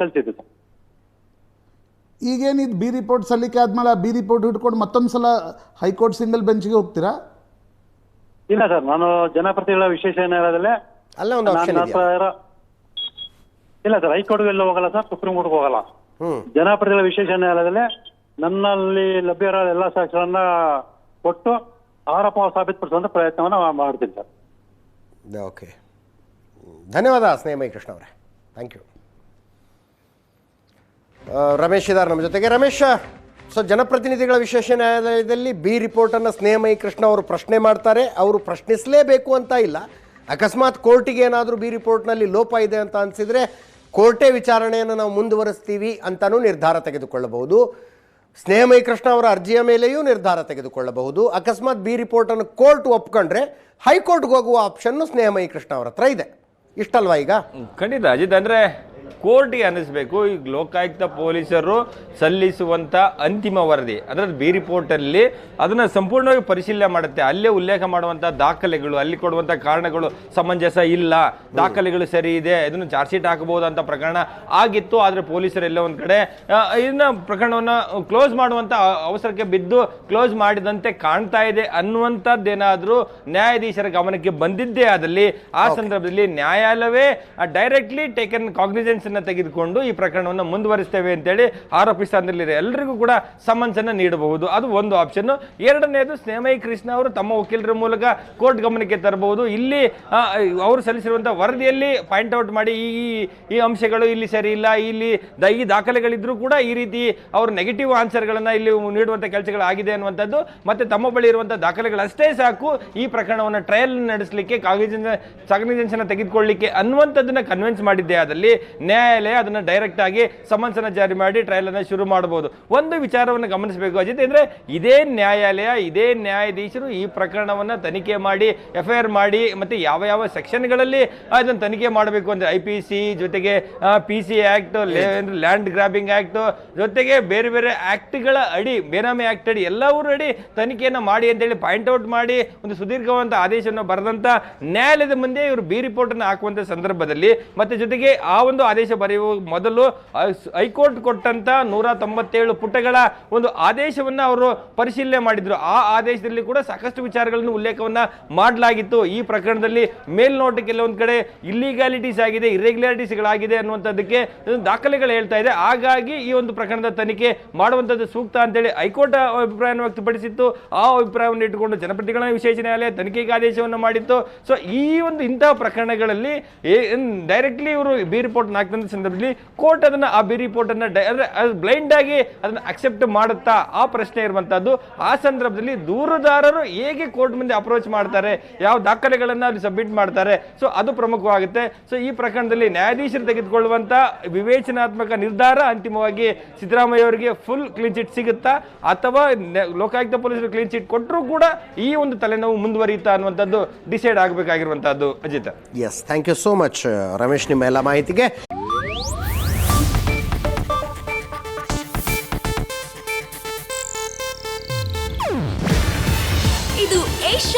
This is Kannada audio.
ಸಲ್ಲಿಸಿದ್ದು ಈಗೇನಿದ್ ಬಿ ರಿಪೋರ್ಟ್ ಸಲ್ಲಿಕೆ ಆದ್ಮೇಲೆ ಆ ಬಿ ರಿಪೋರ್ಟ್ ಹಿಡ್ಕೊಂಡು ಮತ್ತೊಂದು ಸಲ ಹೈಕೋರ್ಟ್ ಸಿಂಗಲ್ ಬೆಂಚ್ಗೆ ಹೋಗ್ತೀರಾ? ಇಲ್ಲ ಸರ್ ನಾನು ಜನಪ್ರತಿನಿಧಿಗಳ ವಿಶೇಷ ನ್ಯಾಯಾಲಯದಲ್ಲೇ ಅಲ್ಲೇ ಒಂದು ಆಪ್ಷನ್ ನನ್ನ ಇದೆಯಾ? ಹತ್ರ ಇರೋ- ಇಲ್ಲ ಸರ್ ಹೈಕೋರ್ಟ್ಗೆ ಎಲ್ಲ ಹೋಗಲ್ಲ ಸರ್ ಸುಪ್ರೀಂ ಕೋರ್ಟ್ಗೆ ಹೋಗಲ್ಲ. ಹ್ಮ್. ಜನಪ್ರತಿನಿಧಿಗಳ ವಿಶೇಷ ನ್ಯಾಯಾಲಯದಲ್ಲೇ ನನ್ನಲ್ಲಿ ಲಭ್ಯ ಇರೋ ಎಲ್ಲ ಸಾಕ್ಷ್ಯಗಳನ್ನ ಕೊಟ್ಟು ಆರೋಪ ಸಾಬೀತುಪಡಿಸುವಂತ ಪ್ರಯತ್ನವನ್ನ ಮಾಡ್ತೀನಿ ಸರ್. ಓಕೆ ಧನ್ಯವಾದ ಸ್ನೇಹಮಯ ಕೃಷ್ಣ ಅವರೇ. ಥ್ಯಾಂಕ್ ಯು ರಮೇಶ್ ಇದ್ದಾರೆ ನಮ್ಮ ಜೊತೆಗೆ. ರಮೇಶ, ಸೊ ಜನಪ್ರತಿನಿಧಿಗಳ ವಿಶೇಷ ನ್ಯಾಯಾಲಯದಲ್ಲಿ ಬಿ ರಿಪೋರ್ಟನ್ನು ಸ್ನೇಹಮಯಿ ಕೃಷ್ಣ ಅವರು ಪ್ರಶ್ನೆ ಮಾಡ್ತಾರೆ. ಅವರು ಪ್ರಶ್ನಿಸಲೇಬೇಕು ಅಂತ ಇಲ್ಲ. ಅಕಸ್ಮಾತ್ ಕೋರ್ಟಿಗೆ ಏನಾದರೂ ಬಿ ರಿಪೋರ್ಟ್ನಲ್ಲಿ ಲೋಪ ಇದೆ ಅಂತ ಅನಿಸಿದರೆ ಕೋರ್ಟೇ ವಿಚಾರಣೆಯನ್ನು ನಾವು ಮುಂದುವರಿಸ್ತೀವಿ ಅಂತಲೂ ನಿರ್ಧಾರ ತೆಗೆದುಕೊಳ್ಳಬಹುದು. ಸ್ನೇಹಮಯಿ ಕೃಷ್ಣ ಅವರ ಅರ್ಜಿಯ ಮೇಲೆಯೂ ನಿರ್ಧಾರ ತೆಗೆದುಕೊಳ್ಳಬಹುದು. ಅಕಸ್ಮಾತ್ ಬಿ ರಿಪೋರ್ಟನ್ನು ಕೋರ್ಟ್ ಒಪ್ಕೊಂಡ್ರೆ ಹೈಕೋರ್ಟ್ಗೆ ಹೋಗುವ ಆಪ್ಷನ್ನು ಸ್ನೇಹಮಯಿ ಕೃಷ್ಣ ಅವರ ಹತ್ರ ಇದೆ. ಇಷ್ಟಲ್ವಾ ಈಗ? ಖಂಡಿತ. ಅಜಿತ್, ಅಂದ್ರೆ ಕೋರ್ಟ್ಗೆ ಅನ್ನಿಸ್ಬೇಕು. ಈಗ ಲೋಕಾಯುಕ್ತ ಪೊಲೀಸರು ಸಲ್ಲಿಸುವಂಥ ಅಂತಿಮ ವರದಿ ಅದರ ಬಿ ರಿಪೋರ್ಟಲ್ಲಿ ಅದನ್ನ ಸಂಪೂರ್ಣವಾಗಿ ಪರಿಶೀಲನೆ ಮಾಡುತ್ತೆ. ಅಲ್ಲೇ ಉಲ್ಲೇಖ ಮಾಡುವಂಥ ದಾಖಲೆಗಳು ಅಲ್ಲಿ ಕೊಡುವಂಥ ಕಾರಣಗಳು ಸಮಂಜಸ ಇಲ್ಲ ದಾಖಲೆಗಳು ಸರಿ ಇದೆ ಇದನ್ನು ಚಾರ್ಜ್ ಶೀಟ್ ಹಾಕಬಹುದು ಅಂತ ಪ್ರಕರಣ ಆಗಿತ್ತು. ಆದರೆ ಪೊಲೀಸರು ಎಲ್ಲ ಒಂದ್ ಕಡೆ ಇದನ್ನ ಪ್ರಕರಣವನ್ನು ಕ್ಲೋಸ್ ಮಾಡುವಂಥ ಅವಸರಕ್ಕೆ ಬಿದ್ದು ಕ್ಲೋಸ್ ಮಾಡಿದಂತೆ ಕಾಣ್ತಾ ಇದೆ ಅನ್ನುವಂಥದ್ದೇನಾದರೂ ನ್ಯಾಯಾಧೀಶರ ಗಮನಕ್ಕೆ ಬಂದಿದ್ದೇ ಆದಲ್ಲಿ ಆ ಸಂದರ್ಭದಲ್ಲಿ ನ್ಯಾಯಾಲಯವೇ ಡೈರೆಕ್ಟ್ಲಿ ಟೇಕನ್ ಕಾಗ್ನಿಜೆನ್ಸ್ ಅನ್ನ ತೆಗೆದುಕೊಂಡು ಈ ಪ್ರಕರಣವನ್ನು ಮುಂದುವರಿಸ್ತೇವೆ ಅಂತೇಳಿ ಆರೋಪಿಸಿದಲ್ಲಿ ಎಲ್ಲರಿಗೂ ಕೂಡ ಸಮನ್ಸ್ ಅನ್ನ ನೀಡಬಹುದು. ಅದು ಒಂದು ಆಪ್ಷನ್ ಎರಡನೇದು, ಸ್ನೇಹಮಯಿ ಕೃಷ್ಣ ಅವರು ತಮ್ಮ ವಕೀಲರ ಮೂಲಕ ಕೋರ್ಟ್ ಗಮನಕ್ಕೆ ತರಬಹುದು. ಇಲ್ಲಿ ಅವರು ಸಲ್ಲಿಸಿರುವಂಥ ವರದಿಯಲ್ಲಿ ಪಾಯಿಂಟ್ ಔಟ್ ಮಾಡಿ, ಈ, ಈ- ಅಂಶಗಳು ಇಲ್ಲಿ ಸರಿ ಇಲ್ಲ, ಇಲ್ಲಿ ಈ ದಾಖಲೆಗಳಿದ್ರೂ ಕೂಡ ಈ ರೀತಿ ಅವರು ನೆಗೆಟಿವ್ ಆನ್ಸರ್ಗಳನ್ನ ಇಲ್ಲಿ ನೀಡುವಂಥ ಕೆಲಸಗಳಾಗಿದೆ ಅನ್ನುವಂಥದ್ದು, ಮತ್ತೆ ತಮ್ಮ ಬಳಿ ಇರುವಂಥ ದಾಖಲೆಗಳಷ್ಟೇ ಸಾಕು, ಈ ಪ್ರಕರಣವನ್ನು ಟ್ರಯಲ್ ನಡೆಸಲಿಕ್ಕೆ ಕಾಗಜ ಕಾಗ್ನಿಜೆನ್ಸ್ ಅನ್ನ ತೆಗೆದುಕೊಳ್ಳಿಕ್ಕೆ ಅನ್ನುವಂಥದ್ದನ್ನ ಕನ್ವಿನ್ಸ್ ಮಾಡಿದ್ದೆ ಆದಲ್ಲಿ ನ್ಯಾಯಾಲಯ ಅದನ್ನ ಡೈರೆಕ್ಟ್ ಆಗಿ ಸಮನ್ಸ್ ಅನ್ನ ಜಾರಿ ಮಾಡಿ ಟ್ರಯಲ್ ಅನ್ನ ಶುರು ಮಾಡಬಹುದು ಒಂದು ವಿಚಾರವನ್ನು ಗಮನಿಸಬೇಕು ಅಜಿತ್ ಅಂದರೆ ಇದೇ ನ್ಯಾಯಾಲಯ ಇದೇ ನ್ಯಾಯಾಧೀಶರು ಈ ಪ್ರಕರಣವನ್ನ ತನಿಖೆ ಮಾಡಿ ಎಫ್ ಐ ಆರ್ ಮಾಡಿ ಮತ್ತೆ ಯಾವ ಯಾವ ಸೆಕ್ಷನ್ಗಳಲ್ಲಿ ಅದನ್ನು ತನಿಖೆ ಮಾಡಬೇಕು ಅಂದ್ರೆ ಐ ಪಿ ಸಿ ಜೊತೆಗೆ P C act land grabbing act ಜೊತೆಗೆ ಬೇರೆ ಬೇರೆ ಆ್ಯಕ್ಟ್ಗಳ ಅಡಿ ಬೇನಾಮಿ ಆಕ್ಟ್ ಅಡಿ ಎಲ್ಲವೂ ಅಡಿ ತನಿಖೆಯನ್ನು ಮಾಡಿ ಅಂತೇಳಿ ಪಾಯಿಂಟ್ ಔಟ್ ಮಾಡಿ ಒಂದು ಸುದೀರ್ಘವಂತ ಆದೇಶವನ್ನು ಬರೆದಂತ ನ್ಯಾಯಾಲಯದ ಮುಂದೆ ಇವರು ಬಿ ರಿಪೋರ್ಟ್ ಅನ್ನು ಹಾಕುವಂತ ಸಂದರ್ಭದಲ್ಲಿ ಮತ್ತೆ ಜೊತೆಗೆ ಆ ಒಂದು ಆದೇಶ ಬರೆಯುವ ಮೊದಲು ಹೈಕೋರ್ಟ್ ಕೊಟ್ಟಂತ ನೂರ ತೊಂಬತ್ತೇಳು ಪುಟಗಳ ಒಂದು ಆದೇಶವನ್ನ ಅವರು ಪರಿಶೀಲನೆ ಮಾಡಿದ್ರು. ಆ ಆದೇಶದಲ್ಲಿ ಕೂಡ ಸಾಕಷ್ಟು ವಿಚಾರಗಳನ್ನು ಉಲ್ಲೇಖವನ್ನ ಮಾಡಲಾಗಿತ್ತು. ಈ ಪ್ರಕರಣದಲ್ಲಿ ಮೇಲ್ನೋಟಕ್ಕೆ ಕೆಲವೊಂದು ಕಡೆ ಇಲ್ಲಿಗಾಲಿಟೀಸ್ ಆಗಿದೆ ಇರೆಗ್ಯುಲಾರಿಟೀಸ್ಗಳಾಗಿದೆ ಅನ್ನುವಂಥದ್ದಕ್ಕೆ ದಾಖಲೆಗಳು ಹೇಳ್ತಾ ಇದೆ. ಹಾಗಾಗಿ ಈ ಒಂದು ಪ್ರಕರಣದ ತನಿಖೆ ಮಾಡುವಂಥದ್ದು ಸೂಕ್ತ ಅಂತೇಳಿ ಹೈಕೋರ್ಟ್ ಅಭಿಪ್ರಾಯವನ್ನು ವ್ಯಕ್ತಪಡಿಸಿತ್ತು. ಆ ಅಭಿಪ್ರಾಯವನ್ನು ಇಟ್ಟುಕೊಂಡು ಜನಪ್ರತಿಗಳ ವಿಶೇಷ ನ್ಯಾಯಾಲಯ ತನಿಖೆಗೆ ಆದೇಶವನ್ನು ಮಾಡಿತ್ತು. ಸೊ ಈ ಒಂದು ಇಂತಹ ಪ್ರಕರಣಗಳಲ್ಲಿ ಡೈರೆಕ್ಟ್ಲಿ ಇವರು ಬಿ ರಿಪೋರ್ಟ್ ಹಾಕಿದಂಥ ಸಂದರ್ಭದಲ್ಲಿ ಕೋರ್ಟ್ ಅದನ್ನ, ಆ ಬಿ ರಿಪೋರ್ಟ್ ಅನ್ನ ಬ್ಲೈಂಡ್ ಆಗಿ ಅದನ್ನ ಅಕ್ಸೆಪ್ಟ್ ಮಾಡುತ್ತಾ ಆ ಪ್ರಶ್ನೆ ಇರುವಂತದ್ದು ಆ ಸಂದರ್ಭದಲ್ಲಿ ದೂರುದಾರರು ಹೇಗೆ ಕೋರ್ಟ್ ಮುಂದೆ ಅಪ್ರೋಚ್ ಮಾಡ್ತಾರೆ, ಯಾವ ದಾಖಲೆಗಳನ್ನ ಅಲ್ಲಿ ಸಬ್ಮಿಟ್ ಮಾಡ್ತಾರೆ ಸೊ ಅದು ಪ್ರಮುಖವಾಗುತ್ತೆ. ಸೊ ಈ ಪ್ರಕರಣದಲ್ಲಿ ನ್ಯಾಯಾಧೀಶರು ತೆಗೆದುಕೊಳ್ಳುವಂತ ವಿವೇಚನಾತ್ಮಕ ನಿರ್ಧಾರ ಅಂತಿಮವಾಗಿ ಸಿದ್ದರಾಮಯ್ಯ ಅವರಿಗೆ ಫುಲ್ ಕ್ಲೀನ್ ಚಿಟ್ ಸಿಗುತ್ತಾ, ಅಥವಾ ಲೋಕಾಯುಕ್ತ ಪೊಲೀಸರು ಕ್ಲೀನ್ ಚಿಟ್ ಕೊಟ್ಟರೂ ಕೂಡ ಈ ಒಂದು ತಲೆನೋವು ಮುಂದುವರಿಯುತ್ತಾ ಅನ್ನುವಂಥದ್ದು decide ಆಗಬೇಕಾಗಿರುವಂತಹದ್ದು. Ajit. Yes thank you so much Ramesh ನಿಮ್ಮ ಎಲ್ಲ ಮಾಹಿತಿಗೆ.